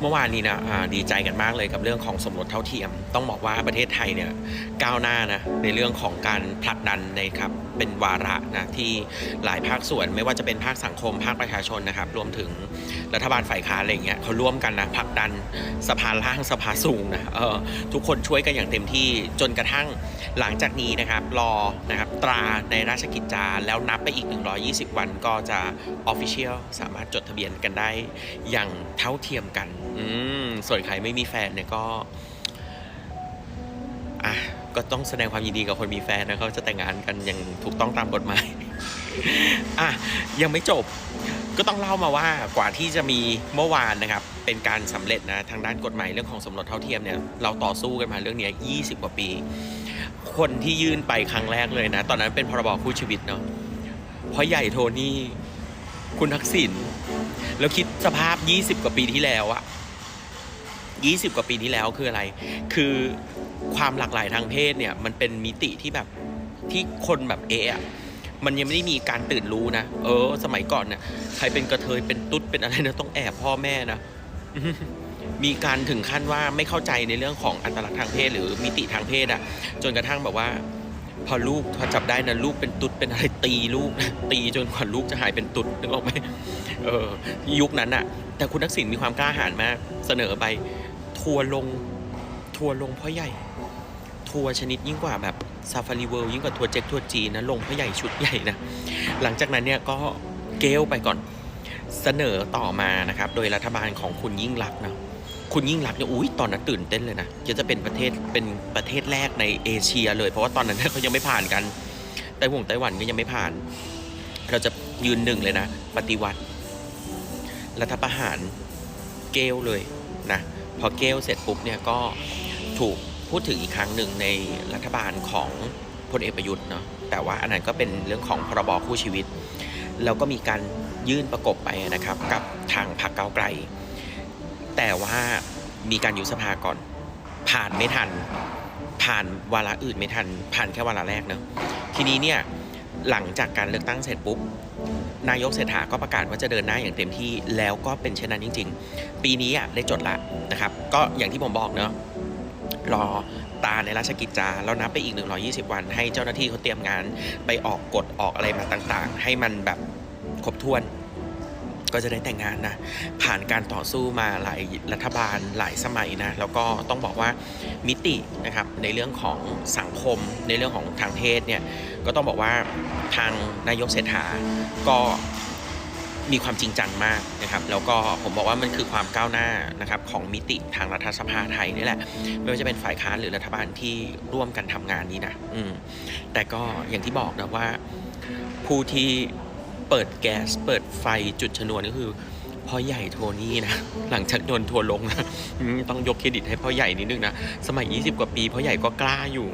เมื่อวานนี้นะดีใจกันมากเลยกับเรื่องของสมรสเท่าเทียม ต้องบอกว่าประเทศไทยเนี่ยก้าวหน้านะในเรื่องของการผลักดันนะครับเป็นวาระนะที่หลายภาคส่วนไม่ว่าจะเป็นภาคสังคมภาคประชาชนนะครับ รวมถึงรัฐบาลฝ่ายค้านอะไรเงี้ยเขาร่วมกันนะผลักดันสภาล่างสภาสูงนะเออทุกคนช่วยกันอย่างเต็มที่จนกระทั่งหลังจากนี้นะครับรอนะครับตราในราชกิจจาแล้วนับไปอีก 120 วันก็จะ Official สามารถจดทะเบียนกันได้อย่างเท่าเทียมกันอืมส่วนใครไม่มีแฟนเนี่ยก็อะก็ต้องแสดงความยินดีกับคนมีแฟนนะเขาจะแต่งงานกันอย่างถูกต้องตามกฎหมายอะยังไม่จบก็ต้องเล่ามาว่ากว่าที่จะมีเมื่อวานนะครับ เป็นการสำเร็จนะทางด้านกฎหมายเรื่องของสมรสเท่าเทียมเนี่ยเราต่อสู้กันมาเรื่องนี้ย20 กว่าปี คนที่ยื่นไปครั้งแรกเลยนะ ตอนนั้นเป็นพรบคู่ชีวิตเนาะเพราะใหญ่โทนี่คุณทักษิณแล้วคิดสภาพ 20 กว่าปีที่แล้วอะ 20 กว่าปีที่แล้วคืออะไร คือความหลากหลายทางเพศเนี่ยมันเป็นมิติที่แบบที่คนแบบเอะอะมันยังไม่ได้มีการตื่นรู้นะ เออ สมัยก่อนเนี่ยใครเป็นกระเทยเป็นตุ๊ดเป็นอะไรนะต้องแอบพ่อแม่นะ มีการถึงขั้นว่าไม่เข้าใจในเรื่องของอัตลักษณ์ทางเพศ หรือมิติทางเพศอะจนกระทั่งแบบว่า พอลูกพอจับได้นะลูกเป็นตุ๊ดเป็นอะไรตีลูก ตีจนกว่าลูกจะหายเป็นตุ๊ดนึกออกไหมเออยุคนั้นอะแต่คุณทักษิณมีความกล้าหาญมาก เสนอไป ทัวร์ลง ทัวร์ลงพ่อใหญ่ ทัวร์ชนิดยิ่งกว่าแบบซาฟารีเวิลด์ยิ่งกว่าทัวร์เจ็กทัวร์จีนะลงพ่อใหญ่ชุดใหญ่นะ หลังจากนั้นเนี่ยก็เกลไปก่อนเสนอต่อมานะครับ โดยรัฐบาลของคุณยิ่งรักนะคุณยิ่งรักเนี่ยอุ้ยตอนนั้นตื่นเต้นเลยนะจะจะเป็นประเทศเป็นประเทศแรกในเอเชียเลย เพราะว่าตอนนั้นเขายังไม่ผ่านกันไต้หวงไต้หวันก็ยังไม่ผ่าน เราจะยืนหนึ่งเลยนะ ปฏิวัติ รัฐประหารเกลเลยนะ พอเกลเสร็จปุ๊บเนี่ยก็ถูกพูดถึงอีกครั้งหนึ่งในรัฐบาลของพลเอกประยุทธ์เนาะแต่ว่าอันนั้นก็เป็นเรื่องของพรบคู่ชีวิต แล้วก็มีการยื่นประกบไปนะครับ กับทางพรรคก้าวไกล แต่ว่ามีการยุบสภาก่อน ผ่านไม่ทัน ผ่านวาระอื่นไม่ทัน ผ่านแค่วาระแรกเนาะทีนี้เนี่ยหลังจากการเลือกตั้งเสร็จปุ๊บ นายกเศรษฐาก็ประกาศว่าจะเดินหน้าอย่างเต็มที่แล้วก็เป็นเช่นนั้นจริง ๆ ปีนี้อะได้จดละนะครับ ก็อย่างที่ผมบอกเนาะรอตาในราชกิจจาแล้วนับไปอีก 120 วัน ให้เจ้าหน้าที่เขาเตรียมงานไปออกกฎออกอะไรมาต่างๆ ให้มันแบบครบถ้วน ก็จะได้แต่งงานนะ ผ่านการต่อสู้มาหลายรัฐบาลหลายสมัยนะ แล้วก็ต้องบอกว่ามิตินะครับในเรื่องของสังคมในเรื่องของทางเพศเนี่ยก็ต้องบอกว่าทางนายกเศรษฐาก็มีความจริงจังมากนะครับ แล้วก็ผมบอกว่ามันคือความก้าวหน้านะครับของมิติทางรัฐสภาไทยนี่แหละ ไม่ว่าจะเป็นฝ่ายค้านหรือรัฐบาลที่ร่วมกันทำงานนี้นะอืมแต่ก็อย่างที่บอกนะว่าผู้ที่ เปิดแก๊ส เปิดไฟจุดชนวนก็คือพ่อใหญ่โทนี่นะ หลังจากโดนทัวร์ลงนะต้องยกเครดิตให้พ่อใหญ่นิดนึงนะ สมัย 20 กว่าปีพ่อใหญ่ก็กล้าอยู่